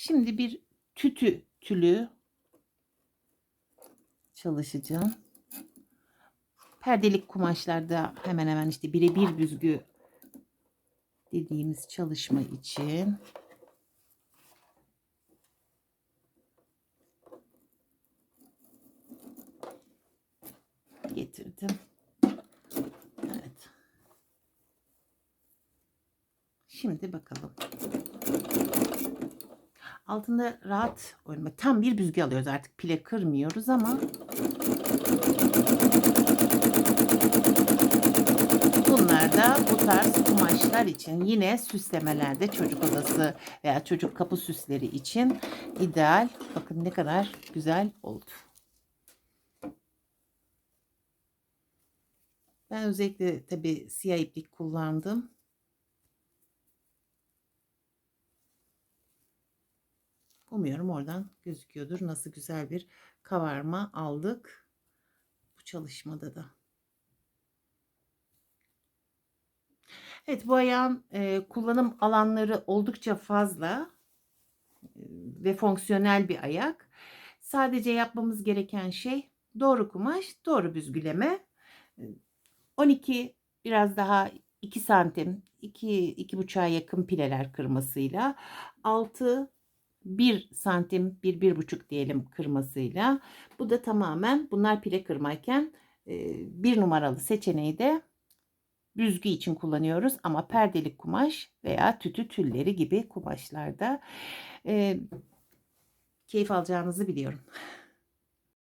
Şimdi bir tütü tülü çalışacağım. Perdelik kumaşlarda hemen hemen işte birebir büzgü dediğimiz çalışma için getirdim. Evet. Şimdi bakalım. Altında rahat oynama. Tam bir büzgü alıyoruz artık. Pile kırmıyoruz ama bunlar da bu tarz kumaşlar için yine süslemelerde çocuk odası veya çocuk kapı süsleri için ideal. Bakın ne kadar güzel oldu. Ben özellikle tabi siyah iplik kullandım. Umuyorum oradan gözüküyordur. Nasıl güzel bir kavarma aldık bu çalışmada da. Evet bu ayağın e, kullanım alanları oldukça fazla e, ve fonksiyonel bir ayak. Sadece yapmamız gereken şey doğru kumaş, doğru büzgüleme. E, 12 biraz daha 2 santim, 2 2,5'a yakın pileler kırmasıyla 6 1 santim, 1 1,5 diyelim kırmasıyla. Bu da tamamen bunlar pile kırmayken e, bir numaralı seçeneği de büzgü için kullanıyoruz ama perdelik kumaş veya tütü tülleri gibi kumaşlarda e, keyif alacağınızı biliyorum.